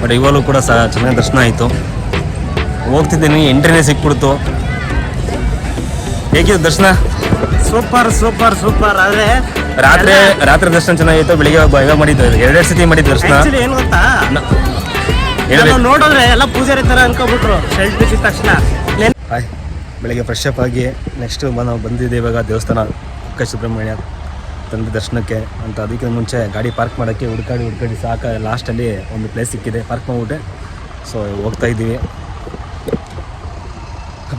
But ಇವಾಗಲೂ ಕೂಡ ಸಹ ಚೆನ್ನಾಗಿ ದರ್ಶನ ಆಯಿತು. ಹೋಗ್ತಿದ್ದೀನಿ ಎಂಟ್ರಿನೇ ಸಿಕ್ಬಿಡ್ತು. ಹೇಗಿತ್ತು ದರ್ಶನ? Super super super. ಆದ್ರೆ ರಾತ್ರಿ ರಾತ್ರಿ ದರ್ಶನ ಚೆನ್ನಾಗಿತ್ತು ಬೆಳಿಗ್ಗೆ ಇವಾಗ ಮಾಡಿದ್ದು ಎರಡೆರಡು ಸತಿ ಮಾಡಿದ್ದು ದರ್ಶನ. ಏನ್ ಗೊತ್ತಾ? ನಾನು ನೋಡಿದ್ರೆ ಎಲ್ಲ ಪೂಜಾರಿ ತರ ಅನ್ಕೋಬಿಟ್ರು ಶೆಲ್ಟ್ ತಕ್ಷಣ. ಹಾಯ್ ಬೆಳಿಗ್ಗೆ ಫ್ರೆಶ್ ಅಪ್ ಆಗಿ ನೆಕ್ಸ್ಟ್ ನಾವು ಬಂದಿದ್ದೆ ಇವಾಗ ದೇವಸ್ಥಾನ ಕುಕ್ಕ ಸುಬ್ರಹ್ಮಣ್ಯ. ತಂದೆ ದರ್ಶನಕ್ಕೆ ಅಂತ ಅದಕ್ಕೆ ಮುಂಚೆ ಗಾಡಿ ಪಾರ್ಕ್ ಮಾಡೋಕ್ಕೆ ಹುಡ್ಕಾಡಿ ಹುಡ್ಕಾಡಿ ಸಾಕ ಲಾಸ್ಟಲ್ಲಿ ಒಂದು ಪ್ಲೇಸ್ ಸಿಕ್ಕಿದೆ ಪಾರ್ಕ್ ಮಾಡಿಬಿಟ್ಟೆ. ಸೊ ಹೋಗ್ತಾ ಇದ್ದೀವಿ.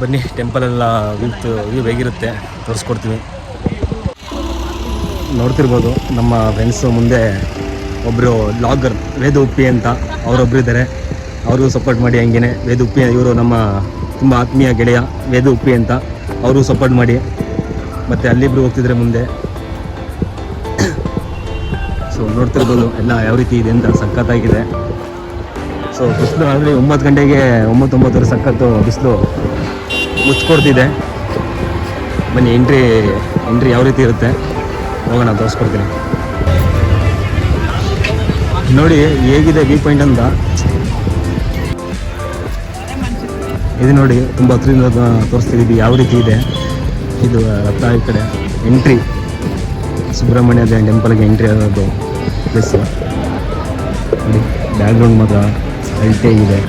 ಬನ್ನಿ ಟೆಂಪಲ್ ಎಲ್ಲ ವಿತ್ ವ್ಯೂ ಹೇಗಿರುತ್ತೆ ತೋರಿಸ್ಕೊಡ್ತೀವಿ. ನೋಡ್ತಿರ್ಬೋದು, ನಮ್ಮ ಫ್ರೆಂಡ್ಸು ಮುಂದೆ ಒಬ್ಬರು ಲಾಗರ್ ವೇದ ಉಪ್ಪಿ ಅಂತ ಅವರೊಬ್ಬರು ಇದ್ದಾರೆ. ಅವರು ಸಪೋರ್ಟ್ ಮಾಡಿ ಹಂಗೇನೆ. ವೇದ ಉಪ್ಪಿ ಇವರು ನಮ್ಮ ತುಂಬ ಆತ್ಮೀಯ ಗೆಳೆಯ ವೇದ ಉಪ್ಪಿ ಅಂತ ಅವರು ಸಪೋರ್ಟ್ ಮಾಡಿ. ಮತ್ತು ಅಲ್ಲಿಬ್ರು ಹೋಗ್ತಿದ್ರೆ ಮುಂದೆ. ಸೊ ನೋಡ್ತಿರ್ಬೋದು, ಎಲ್ಲ ಯಾವ ರೀತಿ ಇದೆ ಅಂತ ಸಖತ್ತಾಗಿದೆ. ಸೊ ಬಿಸಿಲು ಆದರೆ ಒಂಬತ್ತು ಗಂಟೆಗೆ ಒಂಬತ್ತು ಒಂಬತ್ತುವರೆ ಸಖತ್ತು ಬಿಸಿಲು ಮುಚ್ಕೊಡ್ತಿದೆ. ಬನ್ನಿ ಎಂಟ್ರಿ ಎಂಟ್ರಿ ಯಾವ ರೀತಿ ಇರುತ್ತೆ? ಹೋಗೋಣ, ತೋರಿಸ್ಕೊಡ್ತೀನಿ. ನೋಡಿ, ಹೇಗಿದೆ ವ್ಯೂ ಪಾಯಿಂಟ್ ಅಂತ? ಇದು ನೋಡಿ, ತುಂಬ ಹತ್ರದಿಂದ ತೋರಿಸ್ತಿದ್ದೀವಿ, ಯಾವ ರೀತಿ ಇದೆ? ಇದು ರಥ ಈ ಕಡೆ. ಎಂಟ್ರಿ ಸುಬ್ರಹ್ಮಣ್ಯ ಟೆಂಪಲ್ಗೆ ಎಂಟ್ರಿ ಆಗೋದು ಪ್ಲೇಸ್ ನೋಡಿ ಬ್ಯಾಕ್ಗ್ರೌಂಡ್ ಮಾತ್ರ ಇದೆ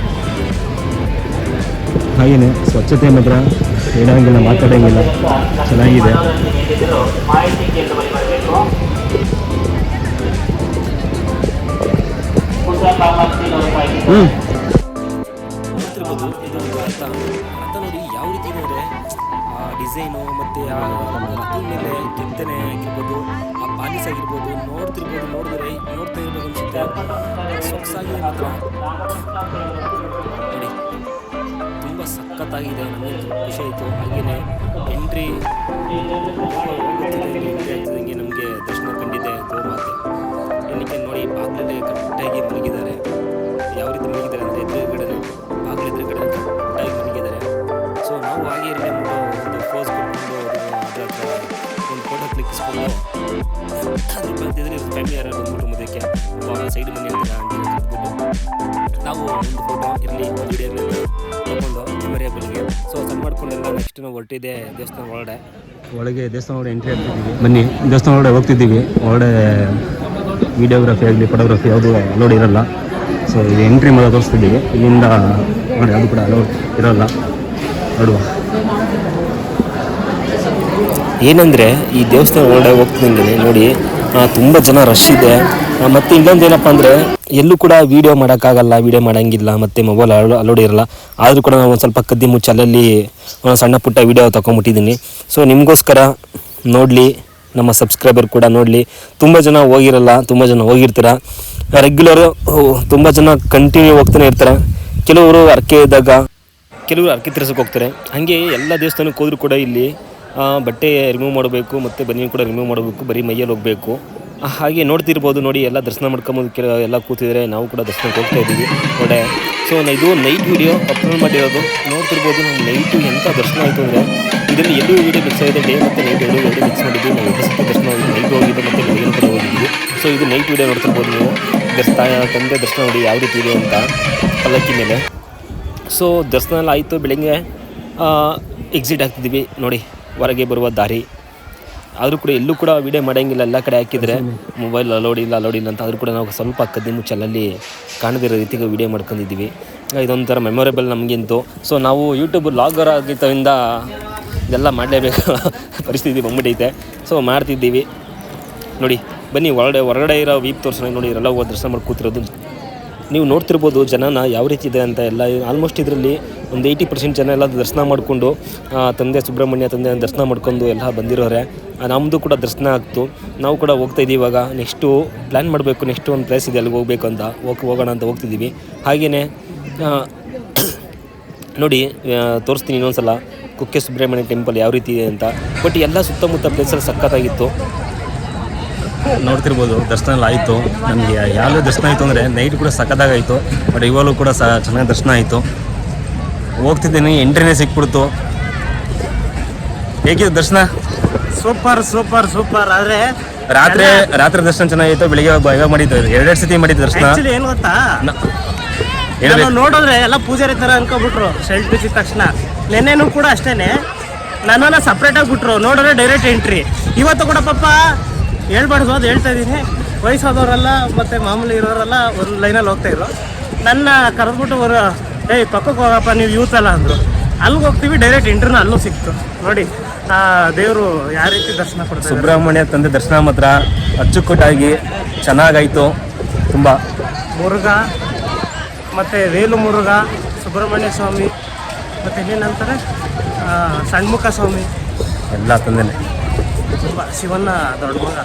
ಹಾಗೆಯೇ ಸ್ವಚ್ಛತೆ ಮಾತ್ರ ಹೇಳೋಂಗಿಲ್ಲ ಮಾತಾಡೋಂಗಿಲ್ಲ. ಚೆನ್ನಾಗಿದೆ. ಹ್ಞೂ ಯಾವ ರೀತಿ ಅಂದರೆ ಆ ಡಿಸೈನು ಮತ್ತು ಆ ರಥದ ಮೇಲೆ ಕೆತ್ತನೆ ಆಗಿರ್ಬೋದು, ಆ ಪಾಲಿಸ್ ಆಗಿರ್ಬೋದು, ನೋಡ್ತಿರ್ಬೋದು, ನೋಡಿದ್ರೆ ನೋಡ್ತಾ ಇರ್ಬೋದು ಅನಿಸುತ್ತೆ. ಸೊಗಸಾಗಿ ಮಾತ್ರ. ನೋಡಿ, ತುಂಬ ಸಖತ್ತಾಗಿದೆ ನನಗೆ ಖುಷಿ ಆಯಿತು ಹಾಗೆಯೇ ಎಂಟ್ರಿ ಆಗ್ತಿದ್ದಂಗೆ ನಮಗೆ ದರ್ಶನ ಕಂಡಿದೆ ಗೋಮಾತೆ ಅದ್ರ ಬಂದಿದ್ರೆ ಯಾರು ಬಂದ್ಬಿಟ್ಟು ಸೈಡ್ ಮನೆ ಅಂತ ನಾವು ಒಂದು ಫೋಟೋ ಇರಲಿ ಸೊ ಸಣ್ಣ ಮಾಡ್ಕೊಂಡೆಲ್ಲ ನೆಕ್ಸ್ಟ್ ನಾವು ಹೊರಟಿದೆ ದೇವಸ್ಥಾನ ಒಳಗಡೆ ಒಳಗೆ ದೇವಸ್ಥಾನ ಒಳಗಡೆ ಎಂಟ್ರಿ ಆಗ್ತಿದ್ದೀವಿ. ಬನ್ನಿ, ದೇವಸ್ಥಾನ ಒಳಗಡೆ ಹೋಗ್ತಿದ್ದೀವಿ. ಒಳಗಡೆ ವಿಡಿಯೋಗ್ರಫಿ ಆಗಲಿ ಫೋಟೋಗ್ರಫಿ ಯಾವುದು ಅಲೋಡ್ ಇರಲ್ಲ. ಸೊ ಇದು ಎಂಟ್ರಿ ಮಾತ್ರ ತೋರಿಸ್ತಿದ್ದೀವಿ. ಇಲ್ಲಿಂದ ನೋಡಿ, ಅದು ಕೂಡ ಅಲೋಡ್ ಇರಲ್ಲ. ನೋಡುವ. ಏನಂದರೆ ಈ ದೇವಸ್ಥಾನ ಒಳಗಡೆ ಹೋಗ್ತಿದ್ದಂಗೆ ನೋಡಿ ತುಂಬ ಜನ ರಶ್ ಇದೆ. ಮತ್ತು ಇನ್ನೊಂದು ಏನಪ್ಪ ಅಂದರೆ, ಎಲ್ಲೂ ಕೂಡ ವೀಡಿಯೋ ಮಾಡೋಕ್ಕಾಗಲ್ಲ ವೀಡಿಯೋ ಮಾಡೋಂಗಿಲ್ಲ, ಮತ್ತು ಮೊಬೈಲ್ ಅಲೋ ಅಲೋಡ್ ಇರಲ್ಲ. ಆದರೂ ಕೂಡ ನಾನು ಒಂದು ಸ್ವಲ್ಪ ಕದ್ದಿ ಮುಚ್ಚಲಲ್ಲಿ ಒಂದು ಸಣ್ಣ ಪುಟ್ಟ ವೀಡಿಯೋ ತೊಗೊಂಬಿಟ್ಟಿದ್ದೀನಿ ಸೊ ನಿಮಗೋಸ್ಕರ ನೋಡಲಿ, ನಮ್ಮ ಸಬ್ಸ್ಕ್ರೈಬರ್ ಕೂಡ ನೋಡಲಿ. ತುಂಬ ಜನ ಹೋಗಿರಲ್ಲ, ತುಂಬ ಜನ ಹೋಗಿರ್ತೀರ. ರೆಗ್ಯುಲರು ತುಂಬ ಜನ ಕಂಟಿನ್ಯೂ ಹೋಗ್ತಾನೆ ಇರ್ತಾರೆ. ಕೆಲವರು ಅರ್ಕೆ ಇದ್ದಾಗ, ಕೆಲವರು ಅರ್ಕೆ ತಿರ್ಸಕ್ಕೆ ಹೋಗ್ತಾರೆ. ಹಾಗೆ ಎಲ್ಲ ದೇವಸ್ಥಾನಕ್ಕೆ ಹೋದರೂ ಕೂಡ ಇಲ್ಲಿ ಬಟ್ಟೆ ರಿಮೂವ್ ಮಾಡಬೇಕು, ಮತ್ತು ಬನ್ನಿ ಕೂಡ ರಿಮೂವ್ ಮಾಡಬೇಕು, ಬರೀ ಮೈಯಲ್ಲಿ ಹೋಗಬೇಕು. ಹಾಗೆ ನೋಡ್ತಿರ್ಬೋದು ನೋಡಿ, ಎಲ್ಲ ದರ್ಶನ ಮಾಡ್ಕೊಂಬೋದು ಕೆಲ, ಎಲ್ಲ ಕೂತಿದ್ರೆ ನಾವು ಕೂಡ ದರ್ಶನಕ್ಕೆ ಹೋಗ್ತಾ ಇದ್ದೀವಿ ಒಳ್ಳೆ ಸೊ ಇದು ನೈಟ್ ವೀಡಿಯೋ ಅಪ್ಲೋಡ್ ಮಾಡಿರೋದು. ನೋಡ್ತಿರ್ಬೋದು ನಮ್ಮ ನೈಟು ಎಂಥ ದರ್ಶನ ಆಯಿತು ಅಂದರೆ, ಇದರಲ್ಲಿ ಎಲ್ಲೂ ವೀಡಿಯೋ ಮಿಕ್ಸ್ ಆಗಿದೆ ಡೇ ಮತ್ತು ನೈಟ್ ಎರಡು ವೀಡಿಯೋ ಮಿಕ್ಸ್ ಮಾಡಿದ್ವಿ. ನಾವು ದರ್ಶನ ನೈಟ್ ಹೋಗಿದ್ದು ಮತ್ತು ಬೆಳಗ್ಗೆ ಕೂಡ ಹೋಗಿದ್ವಿ. ಸೊ ಇದು ನೈಟ್ ವೀಡಿಯೋ ನೋಡ್ತಿರ್ಬೋದು ನೀವು. ದರ್ಶನ, ತಂದೆ ದರ್ಶನ ನೋಡಿ ಯಾವ ರೀತಿ ಇದೆ ಅಂತ ಪಲ್ಲಕ್ಕಿ ಮೇಲೆ. ಸೊ ದರ್ಶನ ಎಲ್ಲ ಆಯಿತು, ಬೆಳಗ್ಗೆ ಎಕ್ಸಿಟ್ ಆಗ್ತಿದ್ದೀವಿ. ನೋಡಿ ಹೊರಗೆ ಬರುವ ದಾರಿ. ಆದರೂ ಕೂಡ ಎಲ್ಲೂ ಕೂಡ ವೀಡಿಯೋ ಮಾಡೋಂಗಿಲ್ಲ. ಎಲ್ಲ ಕಡೆ ಹಾಕಿದರೆ ಮೊಬೈಲ್ ಅಲೋಡ್ ಇಲ್ಲ ಅಲೋಡ್ ಇಲ್ಲ ಅಂತ ಆದರೂ ಕೂಡ ನಾವು ಸ್ವಲ್ಪ ಕದ್ದಿ ಮುಚ್ಚಲಲ್ಲಿ ಕಾಣದಿರೋ ರೀತಿಗೆ ವಿಡಿಯೋ ಮಾಡ್ಕೊಂಡಿದ್ದೀವಿ. ಇದೊಂಥರ ಮೆಮೊರೇಬಲ್ ನಮಗಿಂತು. ಸೊ ನಾವು ಯೂಟ್ಯೂಬ್ ಲಾಗರ್ ಆಗಿದ್ದರಿಂದ ಇದೆಲ್ಲ ಮಾಡಲೇಬೇಕು. ಪರಿಸ್ಥಿತಿ ಬಂದ್ಬಿಟ್ಟೈತೆ ಸೊ ಮಾಡ್ತಿದ್ದೀವಿ. ನೋಡಿ, ಬನ್ನಿ, ಹೊರಗಡೆ ಹೊರಗಡೆ ಇರೋ ವೀಪ್ ತೋರಿಸೋಣ. ನೋಡಿ ಎಲ್ಲ ಹೋಗಿ ದರ್ಶನ ಮಾಡಿ ಕೂತಿರೋದು. ನೀವು ನೋಡ್ತಿರ್ಬೋದು ಜನನ ಯಾವ ರೀತಿ ಇದೆ ಅಂತ ಎಲ್ಲ. ಆಲ್ಮೋಸ್ಟ್ ಇದರಲ್ಲಿ ಒಂದು ಏಯ್ಟಿ ಪರ್ಸೆಂಟ್ ಜನ ಎಲ್ಲ ದರ್ಶನ ಮಾಡಿಕೊಂಡು ತಂದೆ ಸುಬ್ರಹ್ಮಣ್ಯ ತಂದೆ ದರ್ಶನ ಮಾಡ್ಕೊಂಡು ಎಲ್ಲ ಬಂದಿರೋರೆ. ನಮ್ಮದು ಕೂಡ ದರ್ಶನ ಆಗ್ತು. ನಾವು ಕೂಡ ಹೋಗ್ತಾ ಇದ್ದೀವಿ ಇವಾಗ. ನೆಕ್ಸ್ಟು ಪ್ಲ್ಯಾನ್ ಮಾಡಬೇಕು. ನೆಕ್ಸ್ಟ್ ಒಂದು ಪ್ಲೇಸ್ ಇದೆ, ಅಲ್ಲಿಗೆ ಹೋಗಬೇಕು ಅಂತ. ಹೋಗಿ, ಹೋಗೋಣ ಅಂತ ಹೋಗ್ತಿದ್ದೀವಿ ಹಾಗೆಯೇ ನೋಡಿ ತೋರಿಸ್ತೀನಿ ಇನ್ನೊಂದು ಸಲ ಕುಕ್ಕೆ ಸುಬ್ರಹ್ಮಣ್ಯ ಟೆಂಪಲ್ ಯಾವ ರೀತಿ ಇದೆ ಅಂತ. ಬಟ್ ಎಲ್ಲ ಸುತ್ತಮುತ್ತ ಪ್ಲೇಸಲ್ಲಿ ಸಖತ್ತಾಗಿತ್ತು. ನೋಡ್ತಿರ್ಬೋದು ದರ್ಶನ ಎಲ್ಲ ಆಯಿತು. ನಮಗೆ ಯಾವ ದರ್ಶನ ಆಯಿತು ಅಂದರೆ ನೈಟ್ ಕೂಡ ಸಖತ್ತಾಗಾಯಿತು. ಬಟ್ ಇವಾಗಲೂ ಕೂಡ ಸಹ ಚೆನ್ನಾಗಿ ದರ್ಶನ ಆಯಿತು. ಹೋಗ್ತಿದ್ದೀನಿ ಎಂಟ್ರಿನೇ ಸಿಕ್ಬಿಡ್ತು. ಹೇಗಿದೆ ದರ್ಶನ? Super super super. ಆದ್ರೆ ರಾತ್ರಿ ರಾತ್ರಿ ದರ್ಶನ ಚೆನ್ನಾಗಿತ್ತು ಬೆಳಿಗ್ಗೆ ಇವಾಗ ಮಾಡಿದ್ದು ಎರಡೆರಡು ಸತಿ ಮಾಡಿದ್ದು ದರ್ಶನ. ಏನು ಗೊತ್ತಾ? ನಾನು ನೋಡಿದ್ರೆ ಎಲ್ಲ ಪೂಜಾರಿ ಥರ ಅನ್ಕೊಬಿಟ್ರು ಶೆಲ್ಟ್ ಬಿಚ್ಚಿದ ತಕ್ಷಣ. ನೆನ್ನೆನೂ ಕೂಡ ಅಷ್ಟೇನೆ. ನನ್ನನ್ನು ಸಪ್ರೇಟಾಗಿ ಬಿಟ್ರು ನೋಡಿದ್ರೆ ಡೈರೆಕ್ಟ್ ಎಂಟ್ರಿ ಇವತ್ತು ಕೂಡ ಪಾಪ ಹೇಳ್ಬಾರ್ದು ಅದು ಹೇಳ್ತಾ ಇದ್ದೀನಿ. ವಯಸ್ಸಾದವರೆಲ್ಲ ಮತ್ತು ಮಾಮೂಲಿ ಇರೋರೆಲ್ಲ ಒಂದು ಲೈನಲ್ಲಿ ಹೋಗ್ತಾ ಇದ್ರು. ನನ್ನ ಕರೆದ್ಬಿಟ್ಟು ಅವರು ಏಯ್ ಪಕ್ಕಕ್ಕೆ ಹೋಗಪ್ಪ ನೀವು ಯೂತ್ ಅಲ್ಲ ಅಂದರು. ಅಲ್ಲಿಗೆ ಹೋಗ್ತೀವಿ ಡೈರೆಕ್ಟ್ ಇಂಟರ್ನ ಅಲ್ಲೂ ಸಿಕ್ತು. ನೋಡಿ ಆ ದೇವರು ಯಾವ ರೀತಿ ದರ್ಶನ ಕೊಡ್ತಾರೆ ಸುಬ್ರಹ್ಮಣ್ಯ ತಂದೆ ದರ್ಶನ ಮಾತ್ರ ಅಚ್ಚುಕಟ್ಟಾಗಿ ಚೆನ್ನಾಗಾಯಿತು. ತುಂಬ. ಮುರುಘ ಮತ್ತು ವೇಲು ಮುರುಘ ಸುಬ್ರಹ್ಮಣ್ಯ ಸ್ವಾಮಿ ಮತ್ತು ಇನ್ನೇನಂತಾರೆ? ಸಣ್ಮುಖ ಷಣ್ಮುಖ ಸ್ವಾಮಿ. ಎಲ್ಲ ತಂದೇನೆ. ಶಿವನ ದೊಡ್ಡ ಮಗ